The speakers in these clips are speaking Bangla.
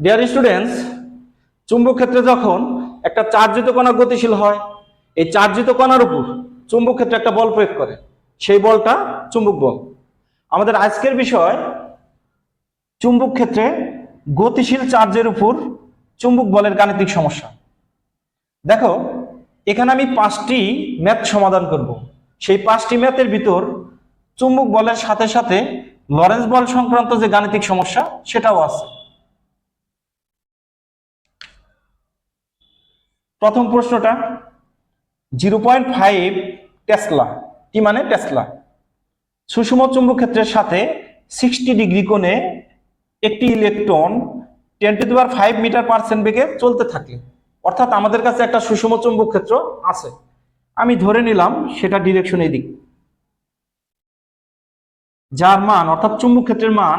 ডিয়ার স্টুডেন্টস চুম্বক ক্ষেত্রে যখন একটা চার্জিত কণা গতিশীল হয়, এই চার্জিত কণার উপর চুম্বক ক্ষেত্রে একটা বল প্রয়োগ করে। সেই বলটা চুম্বক বল। আমাদের আজকের বিষয় চুম্বক ক্ষেত্রে গতিশীল চার্জের উপর চুম্বক বলের গাণিতিক সমস্যা। দেখো, এখানে আমি পাঁচটি ম্যাথ সমাধান করব। সেই পাঁচটি ম্যাথের ভিতর চুম্বক বলের সাথে সাথে লরেন্স বল সংক্রান্ত যে গাণিতিক সমস্যা, সেটাও আছে। প্রথম প্রশ্নটা জিরো পয়েন্ট ফাইভ টেসলা কি মানে টেসলা সুষম চুম্বক ক্ষেত্রের সাথে সিক্সটি ডিগ্রি কোণে একটি electron ten to power five metre percent বেগে চলতে থাকে। অর্থাৎ আমাদের কাছে একটা সুষম চুম্বক ক্ষেত্র আছে। আমি ধরে নিলাম সেটা ডিরেকশন দিক যার মান, অর্থাৎ চুম্বক ক্ষেত্রের মান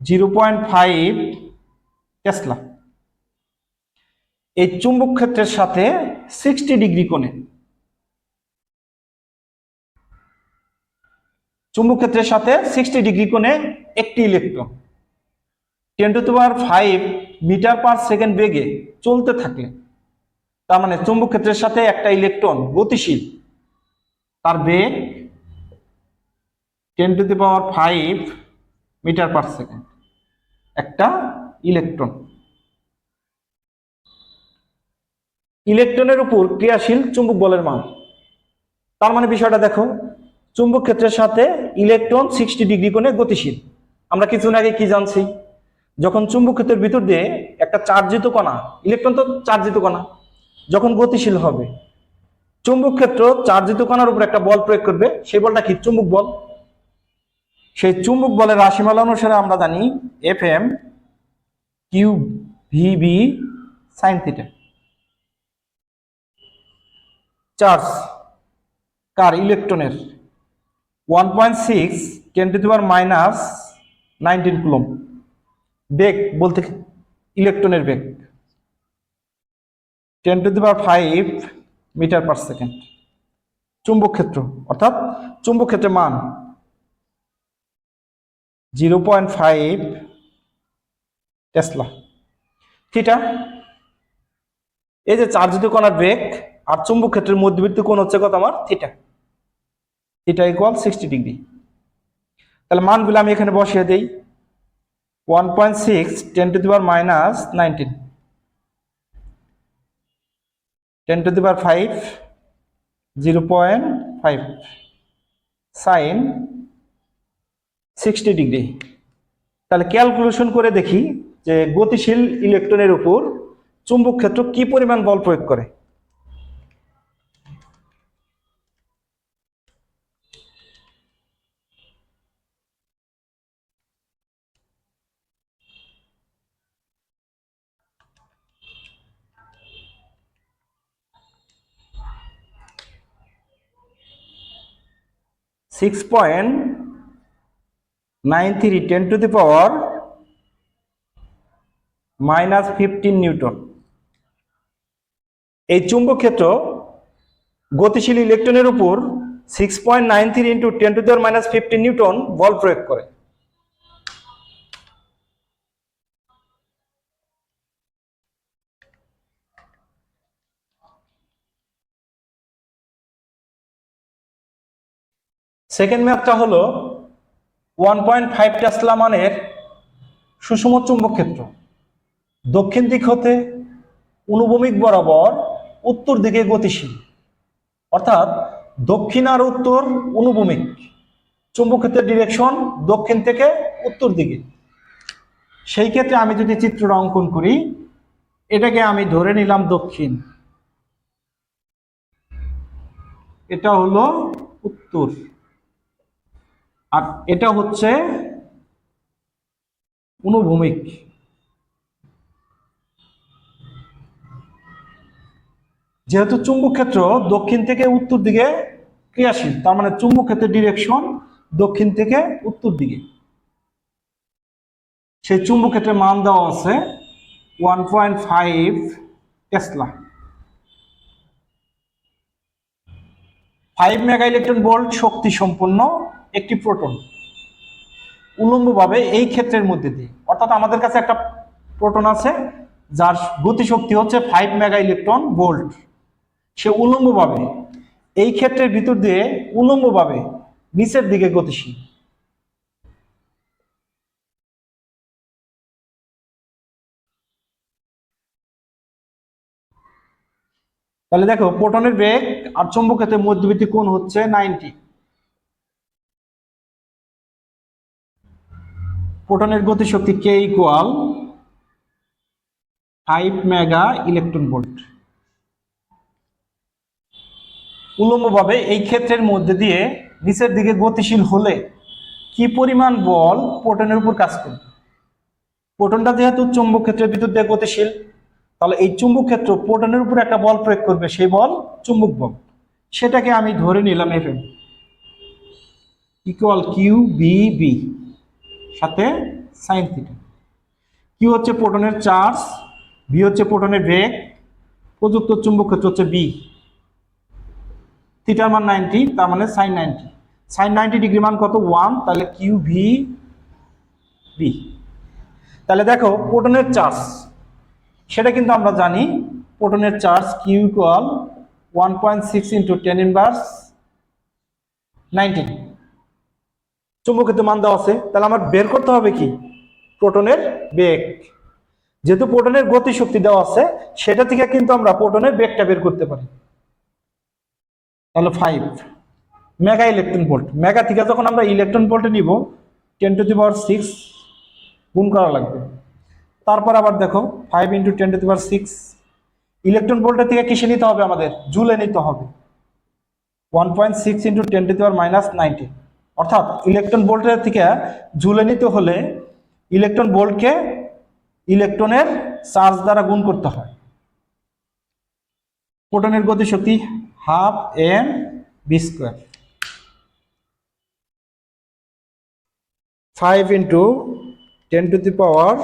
জিরো পয়েন্ট ফাইভ টেসলা এই চুম্বক ক্ষেত্রের সাথে সিক্সটি ডিগ্রি কোণে। চুম্বক ক্ষেত্রের সাথে সিক্সটি ডিগ্রি কোণে একটি electron ten to power five metre per second বেগে চলতে থাকলে, তার মানে চুম্বক ক্ষেত্রের সাথে একটা ইলেকট্রন গতিশীল, তার বেগ ten to the power five metre per second একটা ইলেকট্রন ইলেকট্রনের উপর ক্রিয়াশীল চুম্বক বলের মান। তার মানে বিষয়টা দেখো, চুম্বক ক্ষেত্রের সাথে ইলেকট্রন সিক্সটি ডিগ্রি কোণে গতিশীল। আমরা কিছুদিন আগে কি জানছি? যখন চুম্বক ক্ষেত্রের ভিতর দিয়ে একটা চার্জিত কণা, ইলেকট্রন তো চার্জিত কণা, যখন গতিশীল হবে, চুম্বক ক্ষেত্র চার্জিত কণার উপর একটা বল প্রয়োগ করবে। সেই বলটা কি? চুম্বক বল। সেই চুম্বক বলের রাশিমালা অনুসারে আমরা জানি F M Q VB sine theta charge কার ইলেকট্রনের? One point six ten to power minus nineteen coulomb বেগ বলতে ইলেকট্রনের বেগ। Ten to power five metre per second. চুম্বক ক্ষেত্র, অর্থাৎ চুম্বক ক্ষেত্রের মান zero point five tesla. Theta, এই যে চার্জিত কণার বেগ আর চুম্বক ক্ষেত্রের মধ্যবর্তী কোণ হচ্ছে কত আমার? Theta theta equal sixty degree তাহলে মানগুলো আমি এখানে বসিয়ে দেই। One point six ten to the power minus nineteen ten to the power five zero point five sine sixty degree তাহলে ক্যালকুলেশন করে দেখি যে গতিশীল ইলেকট্রনের উপর চুম্বক ক্ষেত্র কি পরিমাণ বল প্রয়োগ করে। Six point nine three ten to the power minus fifteen newton এই চুম্বক ক্ষেত্র গতিশীল ইলেকট্রনের উপর six point nine three into ten to দেওয়ার মাইনাস ফিফটিন নিউটন বল প্রয়োগ করে। সেকেন্ড ম্যাপটা হলো ওয়ান পয়েন্ট ফাইভ টেসলা মানের সুষম চুম্বক ক্ষেত্র। দক্ষিণ দিক হতে অনুভূমিক বরাবর উত্তর দিকে গতিশীল। অর্থাৎ দক্ষিণ আর উত্তর অনুভূমিক। চুম্বক ক্ষেত্রের ডিরেকশন দক্ষিণ থেকে উত্তর দিকে। সেই ক্ষেত্রে আমি যদি চিত্রটা অঙ্কন করি, এটাকে আমি ধরে নিলাম দক্ষিণ। এটা হলো উত্তর। আর এটা হচ্ছে অনুভূমিক। যেহেতু চুম্বক ক্ষেত্র দক্ষিণ থেকে উত্তর দিকে ক্রিয়াশীল, তার মানে চুম্বক ক্ষেত্রের ডিরেকশন দক্ষিণ থেকে উত্তর দিকে। সেই চুম্বক ক্ষেত্রের মান দেওয়া আছে one point five tesla five mega electron volt শক্তি সম্পন্ন একটি প্রোটন। উলম্বভাবে এই ক্ষেত্রের মধ্যে দিয়ে। অর্থাৎ আমাদের কাছে একটা প্রোটন আছে, যার গতিশক্তি হচ্ছে ফাইভ মেগা ইলেকট্রন ভোল্ট সে উলম্বভাবে এই ক্ষেত্রের ভিতর দিয়ে উলম্বভাবে নিচের দিকে গতিশীল। তাহলে দেখো, প্রোটনের বেগ আর চুম্বক ক্ষেত্রের মধ্যবর্তী কোণ হচ্ছে নাইনটি প্রোটনের গতিশক্তি K equal five mega electron volt উলম্বভাবে এই ক্ষেত্রের মধ্যে দিয়ে নিচের দিকে গতিশীল হলে কি পরিমাণ বল প্রোটনের উপর কাজ করবে? প্রোটনটা যেহেতু চুম্বক ক্ষেত্রের ভিতর দিয়ে গতিশীল, তাহলে এই চুম্বক ক্ষেত্র প্রোটনের উপর একটা বল প্রয়োগ করবে, সেই বল চুম্বক বল। সেটাকে আমি ধরে নিলাম F M equal Q B B সাথে সাইন থিটা কিউ হচ্ছে প্রোটনের চার্জ বি হচ্ছে প্রোটনের বেগ, প্রযুক্ত চুম্বক ক্ষেত্র হচ্ছে বি থিটার মান নাইনটি তার মানে sine ninety sine ninety degree মান কত? ওয়ান তাহলে কিউ ভি বি তাহলে দেখো, প্রোটনের চার্জ। সেটা কিন্তু আমরা জানি, প্রোটনের charge Q equal one point six into ten inverse nineteen চুম্বকিত মান দেওয়া আছে, তাহলে আমার বের করতে হবে কি? প্রোটনের বেগ। যেহেতু প্রোটনের গতি শক্তি দেওয়া আছে, সেটা থেকে কিন্তু আমরা প্রোটনের বেগটা বের করতে পারি। তাহলে five mega electron volt mega থেকে যখন আমরা ইলেকট্রন ভোল্টে নিব ten to the power six গুণ করা লাগবে। তারপর আবার দেখো five into ten to the power six electron ভোল্টের থেকে কিসে নিতে হবে আমাদের? জুলে নিতে হবে। One point six into ten to the power minus ninety অর্থাৎ ইলেকট্রন বোল্টের থেকে জুলে নিতে হলে ইলেকট্রন ভোল্টকে ইলেকট্রনের চার্জ দ্বারা গুণ করতে হয়। প্রোটনের গতিশক্তি half M B square five into ten to the power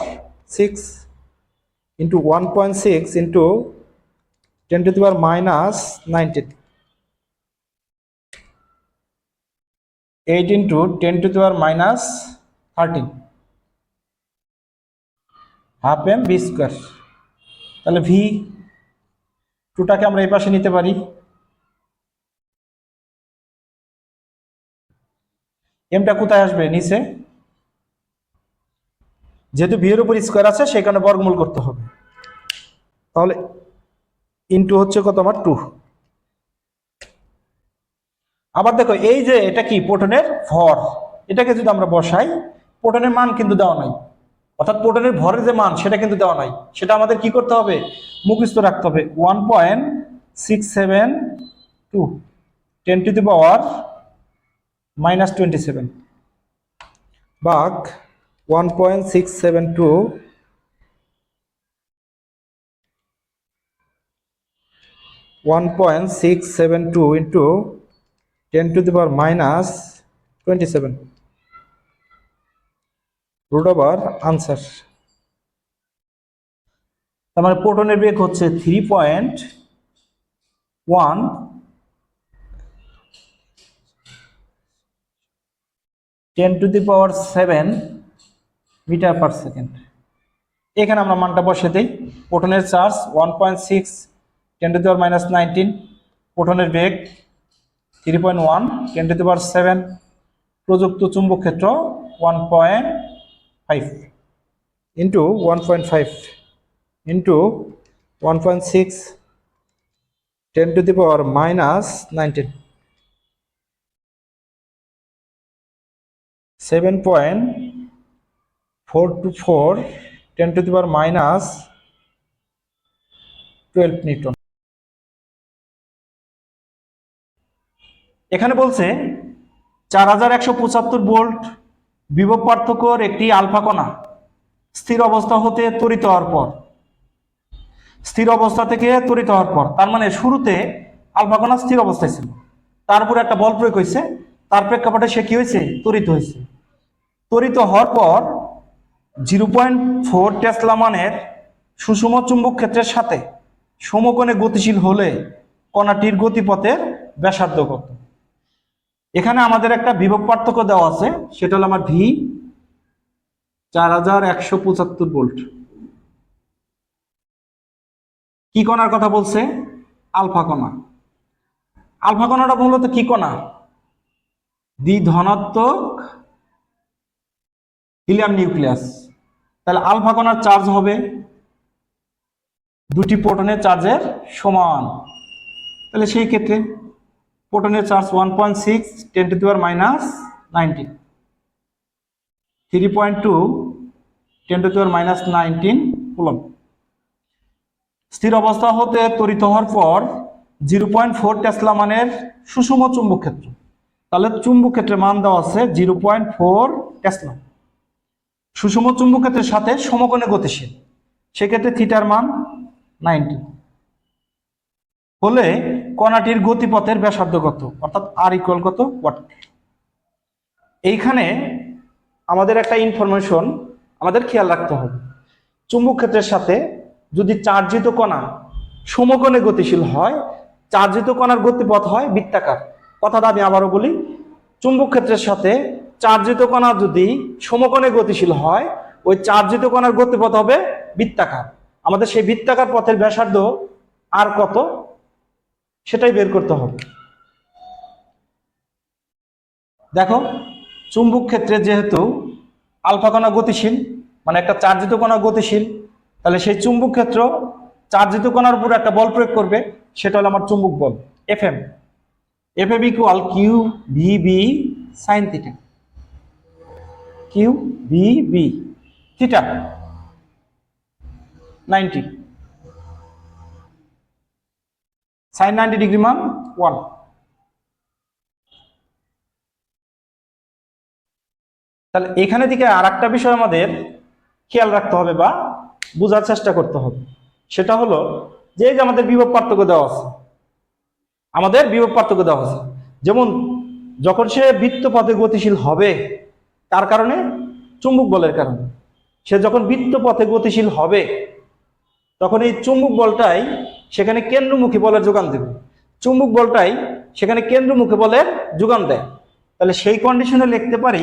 six into one point six into ten to the power minus nineteen eight into ten to the power minus thirteen half M B square তাহলে ভি টুটাকে আমরা এই পাশে নিতে পারি। এমটা কোথায় আসবে? নিচে। যেহেতু ভি এর উপর স্কোয়ার আছে কারণে বর্গমূল করতে হবে। তাহলে ইনটু হচ্ছে কত? আমার টু আবার দেখো, এই যে এটা কি? প্রোটনের ভর। এটাকে যদি আমরা বসাই, প্রোটনের মান কিন্তু দেওয়া নাই। অর্থাৎ প্রোটনের ভরের যে মান, সেটা কিন্তু দেওয়া নাই। সেটা আমাদের কি করতে হবে? মুখস্থ রাখতে হবে। One point six seven two ten to the power minus twenty seven বাঘ one point six seven two one point six seven two into ten to the power minus twenty seven root over answer তার মানে প্রোটনের বেগ হচ্ছে three point one ten to the power seven metre per second এখানে আমরা মানটা বসে দিই। প্রোটনের charge one point six ten to the power minus nineteen প্রোটনের beg three point one ten to the power seven প্রযুক্ত চুম্বক ক্ষেত্র one point five into one point five into one point six ten to the power minus nineteen seven point four two four ten to the power minus twelve newton এখানে বলছে, চার হাজার একশো পঁচাত্তর ভোল্ট বিভব পার্থক্যর একটি আলফা কণা। স্থির অবস্থা হতে তরিত হওয়ার পর। স্থির অবস্থা থেকে তরিত হওয়ার পর। তার মানে শুরুতে আলফা কণা স্থির অবস্থায় ছিল। তার উপরে একটা বল প্রয়োগ হয়েছে। তার প্রেক্ষাপটে সে কি হয়েছে? ত্বরিত হয়েছে। ত্বরিত হওয়ার পর জিরো পয়েন্ট ফোর টেসলা মানের সুষম চুম্বক ক্ষেত্রের সাথে সমকোণে গতিশীল হলে কণাটির গতিপথের ব্যাসার্ধ কত? এখানে আমাদের একটা বিভব পার্থক্য দেওয়া আছে, সেটা হলো আমার ভি চার হাজার একশো পঁচাত্তর ভোল্ট। কি কণার কথা বলছে? আলফা কণা। আলফা কণাটা মূলত কি কণা? দ্বিধনাত্মক হিলিয়াম নিউক্লিয়াস। তাহলে আলফা কণার চার্জ হবে দুটি প্রোটনের চার্জের সমান। তাহলে সেই ক্ষেত্রে প্রোটনের charge one point six ten to power minus nineteen three point two ten to power minus nineteen coulomb স্থির অবস্থা হতে তরিত হওয়ার পর জিরো পয়েন্ট ফোর টেসলা মানের সুষম চুম্বক ক্ষেত্র। তাহলে চুম্বক ক্ষেত্রে মান দেওয়া আছে জিরো পয়েন্ট ফোর টেসলা সুষম চুম্বক ক্ষেত্রের সাথে সমকোণে গতিশীল। সেক্ষেত্রে থিটার মান নাইনটি হলে কণাটির গতিপথের ব্যাসার্ধ কত? অর্থাৎ আর ইকুয়াল কত? ওয়াট এইখানে আমাদের একটা ইনফরমেশন আমাদের খেয়াল রাখতে হবে। চুম্বক ক্ষেত্রের সাথে যদি চার্জিত কণা সমকোণে গতিশীল হয়, চার্জিত কণার গতিপথ হয় বৃত্তাকার। কথাটা আমি আবারও বলি, চুম্বক ক্ষেত্রের সাথে চার্জিত কণা যদি সমকোণে গতিশীল হয়, ওই চার্জিত কণার গতিপথ হবে বৃত্তাকার। আমাদের সেই বৃত্তাকার পথের ব্যাসার্ধ আর কত? সেটাই বের করতে হবে। দেখো, চুম্বক ক্ষেত্রে যেহেতু আলফা কণা গতিশীল মানে একটা চার্জিত কণা গতিশীল, তাহলে সেই চুম্বক ক্ষেত্র চার্জিত কণার উপর একটা বল প্রয়োগ করবে, সেটা হলো আমার চুম্বক বল F M F M equal Q V B sine theta Q V B theta ninety sine ninety degree মান ওয়ান তাহলে এখানে থেকে আর একটা বিষয় আমাদের খেয়াল রাখতে হবে বা বোঝার চেষ্টা করতে হবে। সেটা হলো যে যে আমাদের বিভব পার্থক্য দেওয়া আছে, আমাদের বিভব পার্থক্য দেওয়া আছে। যেমন যখন সে বৃত্ত পথে গতিশীল হবে, তার কারণে চুম্বক বলের কারণে। সে যখন বৃত্ত পথে গতিশীল হবে, তখন এই চুম্বক বলটাই সেখানে কেন্দ্রমুখী বলের যোগান দেবে। চুম্বক বলটাই সেখানে কেন্দ্রমুখী বলের যোগান দেয়। তাহলে সেই কন্ডিশনে লিখতে পারি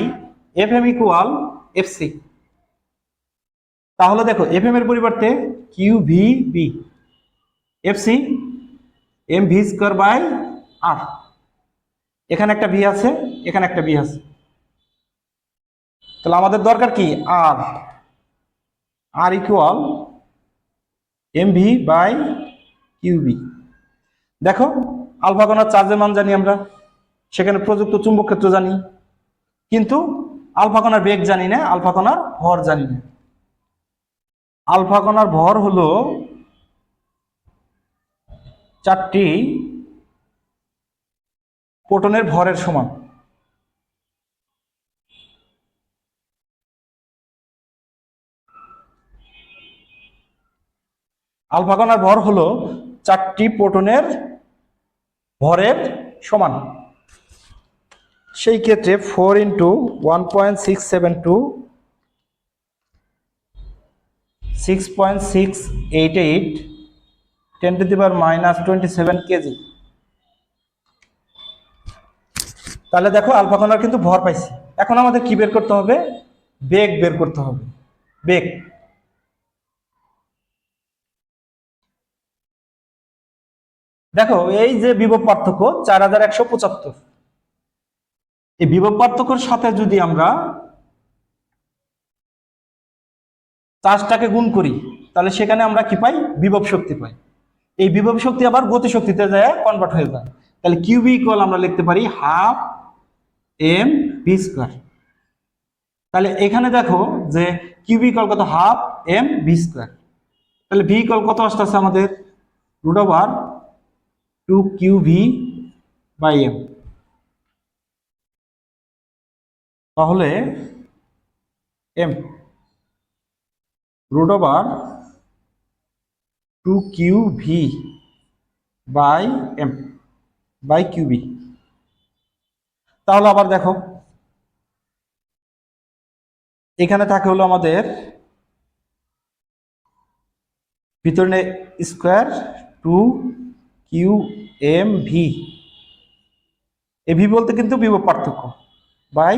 F M equal F C তাহলে দেখো এফ এম এর পরিবর্তে Q V B F C M V square by R এখানে একটা ভি আছে, এখানে একটা ভি আছে। তাহলে আমাদের দরকার কি? আর R equal M V by Q B দেখো, আলফা কণার চার্জের মান জানি আমরা। সেখানে প্রযুক্ত চুম্বক ক্ষেত্র জানি। কিন্তু আলফা কণার বেগ জানি না, আলফা কণার ভর জানি না। আলফা কণার ভর হলো চারটি প্রোটনের ভরের সমান। আলফা কণার ভর হলো চারটি প্রোটনের ভরের সমান। সেই ক্ষেত্রে four into one point six seven two, six point six eight eight, ten to the minus twenty seven KG. তাহলে দেখো আলফা কণার কিন্তু ভর পাইছি। এখন আমাদের কি বের করতে হবে? বেগ বের করতে হবে। বেগ। দেখো, এই যে বিভব পার্থক্য, চার হাজার একশো পঁচাত্তর। এই বিভব পার্থক্যর সাথে যদি আমরা চার্জটাকে গুণ করি, তাহলে সেখানে আমরা কি পাই? বিভব শক্তি পাই। এই বিভব শক্তি আবার গতি শক্তিতে যায় কনভার্ট হয়ে যায়। তাহলে কিউবি ইকুয়াল আমরা লিখতে পারি হাফ এম ভি স্কোয়ার। তাহলে এখানে দেখো যে কিউবি ইকুয়াল কত? Half M V square. তাহলে ভি ইকুয়াল কত আসতেছে আমাদের? Root over two Q V by M. তাহলে M. Root over two Q V by M, by Q B তাহলে আবার দেখো। এখানে থাকে হলো আমাদের ভিতরে square two Q M V এ ভি বলতে কিন্তু বিভব পার্থক্য বাই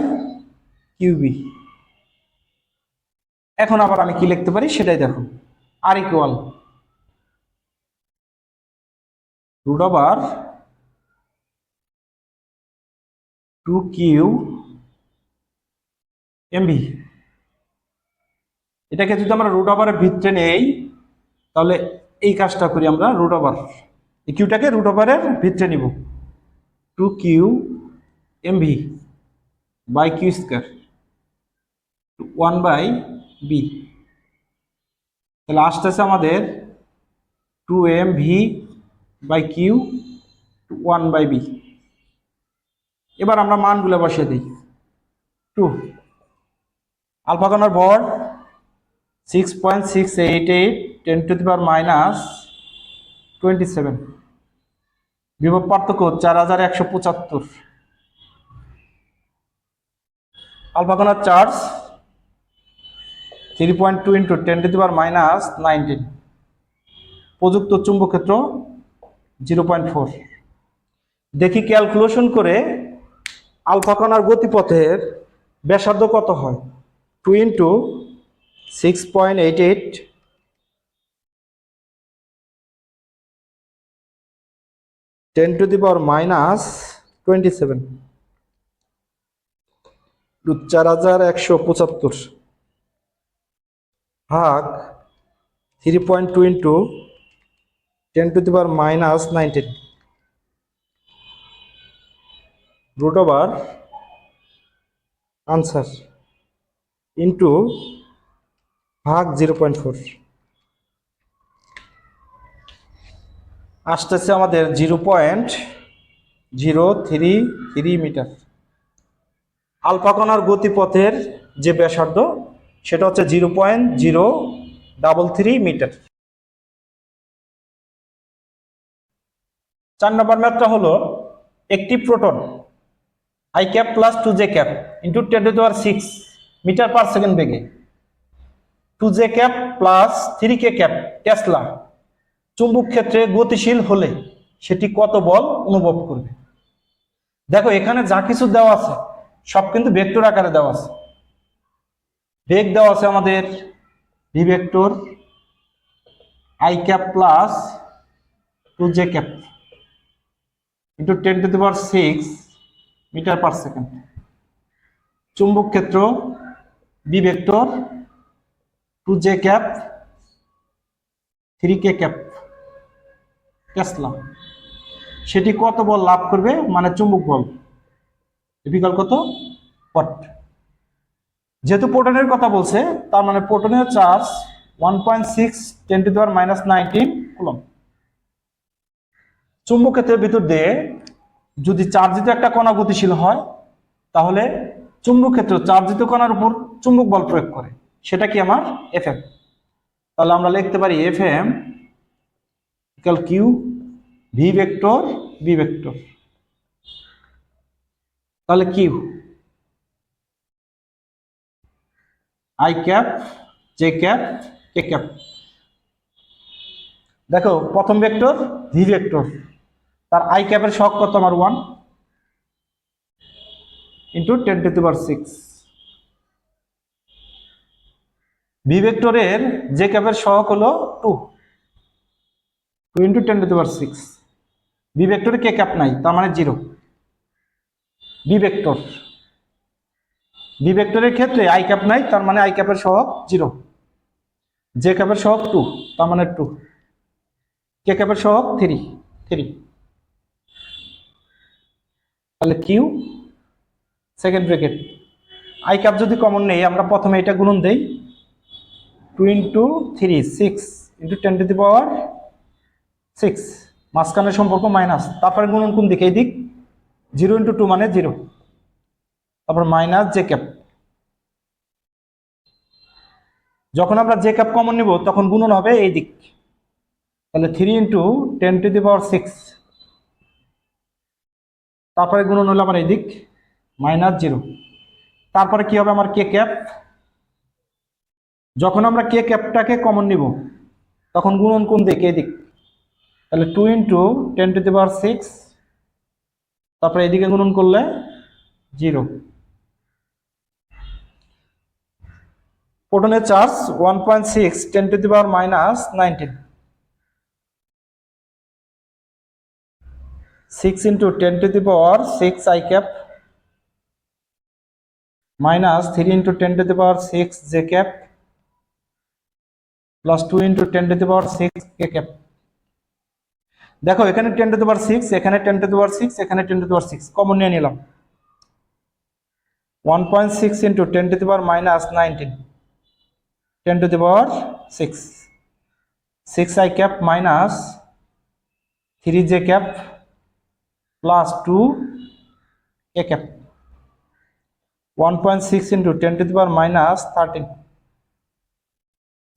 কিউবি এখন আবার আমি কি লিখতে পারি? সেটাই দেখো। R equal root over two Q M V এটাকে যদি আমরা রুট ওভারের ভিতরে নেই, তাহলে এই কাজটা করি আমরা রুট ওভার এই কিউটাকে রুট ওভারের ভিতরে নিব। Two Q M V by Q square one by B তাহলে আসতেছে আমাদের two M V by Q one by B এবার আমরা মানগুলো বসিয়ে দিই। টু আলফা কণার ভর six point six eight eight ten to the power minus twenty seven বিভব পার্থক্য চার হাজার একশো পঁচাত্তর। আলফা কণার charge three point two into ten to the power minus nineteen প্রযুক্ত চুম্বক্ষেত্র জিরো পয়েন্ট ফোর দেখি ক্যালকুলেশন করে আলফা কণার গতিপথের ব্যাসার্ধ কত হয়? Two into six point eight eight ten to the power minus twenty seven. চার হাজার একশো পঁচাত্তর। ভাগ three point two into ten to the power minus nineteen. root over answer into ভাগ জিরো পয়েন্ট ফোর। আসতেছে আমাদের zero point zero three three metre. Alpha কণার গতিপথের যে ব্যাসার্ধ, সেটা হচ্ছে zero point zero double three metre. চার নম্বর ম্যাথটা হলো একটি proton I cap plus two J cap into ten to power six metre per second বেগে। Two J cap plus three K cap tesla চুম্বক ক্ষেত্রে গতিশীল হলে সেটি কত বল অনুভব করবে? দেখো, এখানে যা কিছু দেওয়া আছে, সব কিন্তু ভেক্টর আকারে দেওয়া আছে। বেগ দেওয়া আছে আমাদের V vector I cap plus two J cap. Into ten to the power six metre per second চুম্বক ক্ষেত্র B vector two J cap three K cap. Tesla সেটি কত বল লাভ করবে? মানে চুম্বক বল। বিকল কত? পট যেহেতু প্রোটনের কথা বলছে, তার মানে প্রোটনের charge one point six ten to দেওয়ার মাইনাস নাইনটিন কুলম। চুম্বক ক্ষেত্রের ভিতর দিয়ে যদি চার্জিত একটা কণা গতিশীল হয়, তাহলে চুম্বক ক্ষেত্র চার্জিত কণার উপর চুম্বক বল প্রয়োগ করে। সেটা কি আমার এফ তাহলে আমরা লিখতে পারি F M equal Q V vector B vector তাহলে Q I cap J cap K cap দেখো, প্রথম ভেক্টর ভি ভেক্টর তার আই ক্যাপের শক কত আমার? One into ten to power six V ভেক্টরের যে ক্যাপের সহক হলো two two into ten to power six B ভেক্টরে K cap নাই, তার মানে জিরো। B vector. বি ভেক্টরের ক্ষেত্রে আই ক্যাপ নাই, তার মানে আই ক্যাপের সহক জিরো। যে ক্যাপের সহক টু, তার মানে টু। কে ক্যাপের সহক থ্রি। থ্রি। তাহলে Q, second bracket I cap যদি কমন নেই, আমরা প্রথমে এটা গুণন দেই। Two into three, six, into ten to the power six. মাঝখানের সম্পর্ক মাইনাস তারপরে গুণন কোন দিকে? এই দিক জিরো ইন্টু টু মানে জিরো তারপর মাইনাস জে ক্যাপ যখন আমরা জে ক্যাপ কমন নিব, তখন গুণন হবে এই দিক তাহলে three into ten to the power six তারপরে গুণন হলো আমার এই দিক মাইনাস জিরো তারপরে কি হবে আমার কে ক্যাপ যখন আমরা কে ক্যাপটাকে কমন নিব, তখন গুণন কোন দিক? এই দিক তাহলে two into ten to the power six তারপরে এদিকে গুণন করলে zero প্রোটনের charge one point six ten to the power minus nineteen six into ten to the power six I cap minus three into ten to the power six J cap plus two into ten to the power six K cap দেখো, এখানে ten to the power six এখানে ten to the power six এখানে ten to the power six common নিয়ে নিলাম। One point six into ten to the power minus nineteen ten to the power six six I cap minus three J cap plus two A cap one point six into ten to the power minus thirteen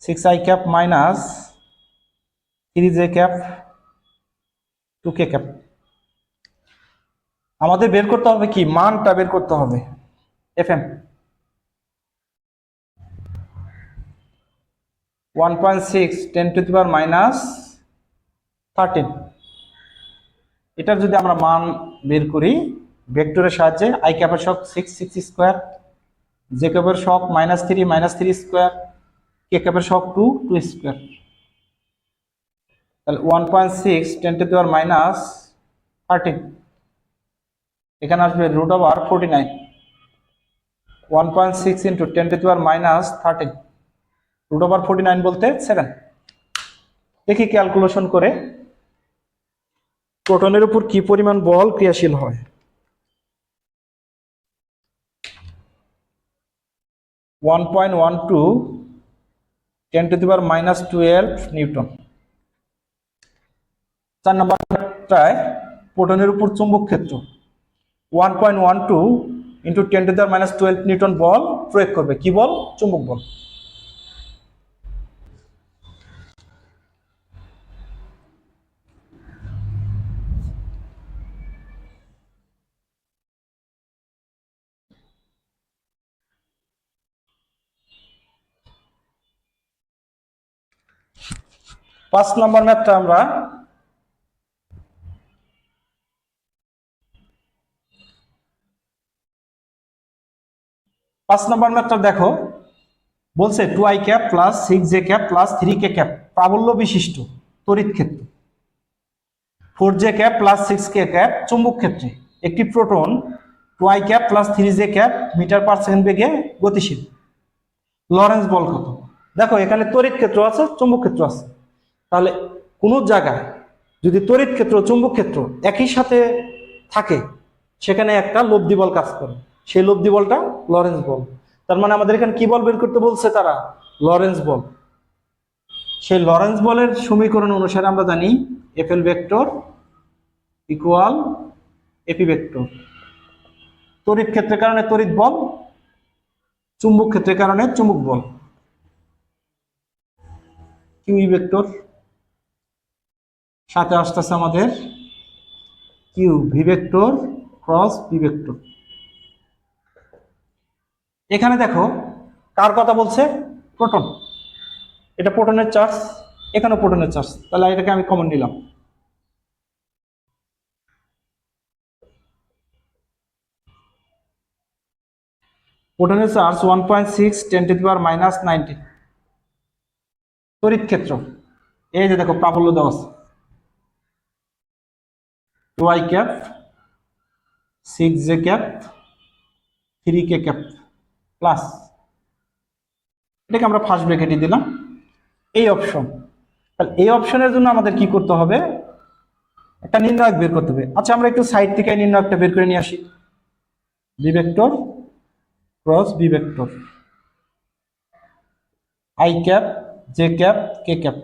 six I cap minus three J cap two K cap. আমাদের বের করতে হবে কি? মানটা বের করতে হবে। F M one point six, ten to the power minus thirteen. এটার যদি আমরা মান বের করি, ভেক্টরের সাহায্যে আই ক্যাপের শক সিক্স সিক্স স্কোয়ার জে ক্যাপের শক minus three minus three square K ক্যাপের শক টু টু স্কোয়ার তাহলে one point six ten to the power minus thirteen এখানে আসবে root over forty nine one point six into ten to the power minus thirteen root over forty nine বলতে সেভেন দেখি ক্যালকুলেশন করে প্রোটনের উপর কি পরিমাণ বল ক্রিয়াশীল হয়। One point one two ten to the power minus twelve newton চার নম্বরটায় প্রোটনের উপর চুম্বক ক্ষেত্র। One point one two into ten to the power minus twelve newton বল প্রয়োগ করবে। কি বল চুম্বক বল পাঁচ নম্বর ম্যাথটা আমরা পাঁচ নম্বর ম্যাথটা দেখো। বলছে two I cap plus six J cap plus three K cap প্রাবল্য বিশিষ্ট, তড়িৎ ক্ষেত্র। Four J cap plus six K cap চুম্বক ক্ষেত্রে। একটি proton two I cap plus three J cap metre per second বেগে গতিশীল। লরেন্স বল কত? দেখো, এখানে তড়িৎ ক্ষেত্র আছে, চুম্বক ক্ষেত্র আছে। তাহলে কোনো জায়গায় যদি তড়িৎ ক্ষেত্র, চুম্বক ক্ষেত্র একই সাথে থাকে, সেখানে একটা লব্ধি বল কাজ করে। সেই লব্ধি বলটা লরেন্স বল। তার মানে আমাদের এখানে কি বল বের করতে বলছে তারা? লরেন্স বল। সেই লরেন্স বলের সমীকরণ অনুসারে আমরা জানি F L vector equal A P vector তড়িৎ ক্ষেত্রের কারণে তড়িৎ বল, চুম্বক ক্ষেত্রের কারণে চুম্বক বল। কিউই ভেক্টর সাথে আসতেছে আমাদের Q V vector cross P vector এখানে দেখো, কার কথা বলছে? প্রোটন। এটা প্রোটনের চার্জ এখানে প্রোটনের চার্জ। তাহলে এটাকে আমি কমন নিলাম। প্রোটনের charge one point six ten to power minus nineteen তড়িৎ ক্ষেত্র। এই যে দেখো, প্রাবল্য দেওয়া আছে। Two I cap six J cap three K cap plus এটাকে আমরা ফার্স্ট ব্রেকেটে দিলাম। এই অপশন তাহলে এই অপশনের জন্য আমাদের কি করতে হবে? একটা নির্ণায়ক বের করতে হবে। আচ্ছা আমরা একটু সাইড থেকে নির্ণায়কটা বের করে নিয়ে আসি। B vector cross B vector I cap J cap K cap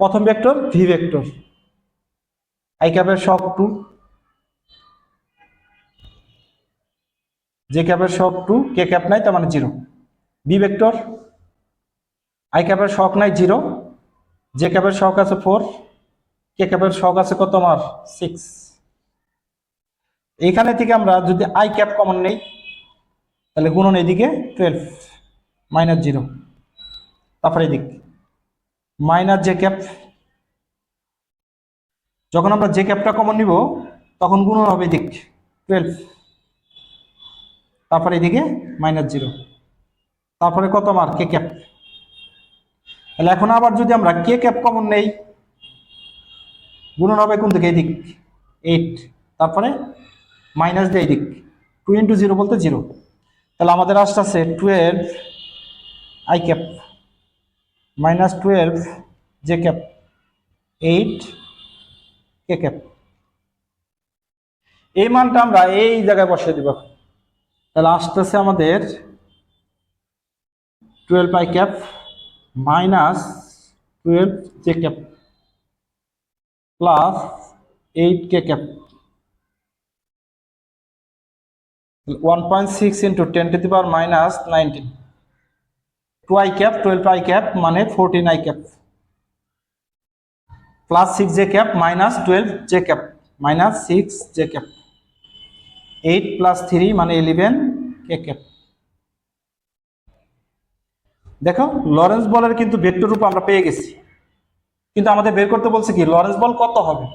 প্রথম ভেক্টর ভি ভেক্টর আই ক্যাপের শক টু। জে ক্যাপের শক টু, কে ক্যাপ নাই, তার মানে জিরো। বি ভেক্টর, আই ক্যাপের শক নাই, জিরো। জে ক্যাপের শক আছে ফোর, কে ক্যাপের শক আছে কত আমার? সিক্স। এইখানে থেকে আমরা যদি আই ক্যাপ কমন নেই, তাহলে গুণন এদিকে টুয়েলভ, মাইনাস জিরো। তারপরে এদিক। মাইনাস জে ক্যাপ, যখন আমরা জে ক্যাপটা কমন নিব, তখন গুণন হবে এদিক, টুয়েলভ। তারপরে এদিকে মাইনাস জিরো তারপরে কত আমার কে ক্যাপ তাহলে এখন আবার যদি আমরা কে ক্যাপ কমন নেই, গুণন হবে কোন দিকে? এদিক এইট তারপরে মাইনাস দিয়ে দিক টু ইন্টু জিরো বলতে জিরো তাহলে আমাদের আসতেছে twelve I cap minus twelve J cap eight K cap এই মানটা আমরা এই জায়গায় বসিয়ে দিব। তাহলে আসতেছে আমাদের twelve i cap minus twelve j cap plus eight k cap one point six into ten to the power minus nineteen to i cap twelve i cap মানে fourteen i cap plus six j cap minus twelve j cap minus six j cap eight plus three মানে ইলেভেন কে ক্যাপ দেখো, লরেন্স বলের কিন্তু ভেক্টর রূপ আমরা পেয়ে গেছি। কিন্তু আমাদের বের করতে বলছে কি, লরেন্স বল কত হবে?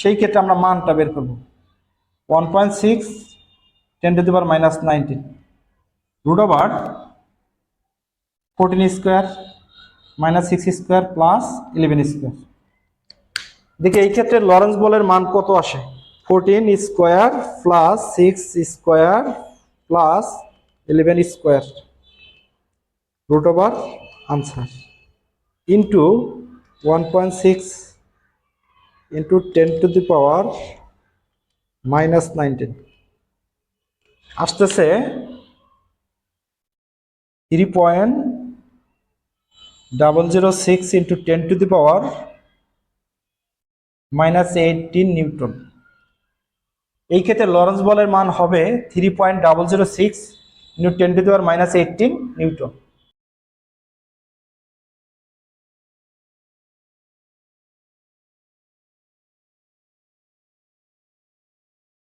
সেই ক্ষেত্রে আমরা মানটা বের করব। One point six, ten to the power minus nineteen. Root over fourteen square minus six square plus eleven square. দেখি, এই ক্ষেত্রে লরেন্স বলের মান কত আসে? Fourteen square plus six square plus eleven square root over answer. Into 1.6 into 10 to the power minus 19 আসতেছে three point double zero six into ten to the power minus eighteen newton এই ক্ষেত্রে লরেন্স বলের মান হবে three point double zero six into ten to the power minus eighteen newton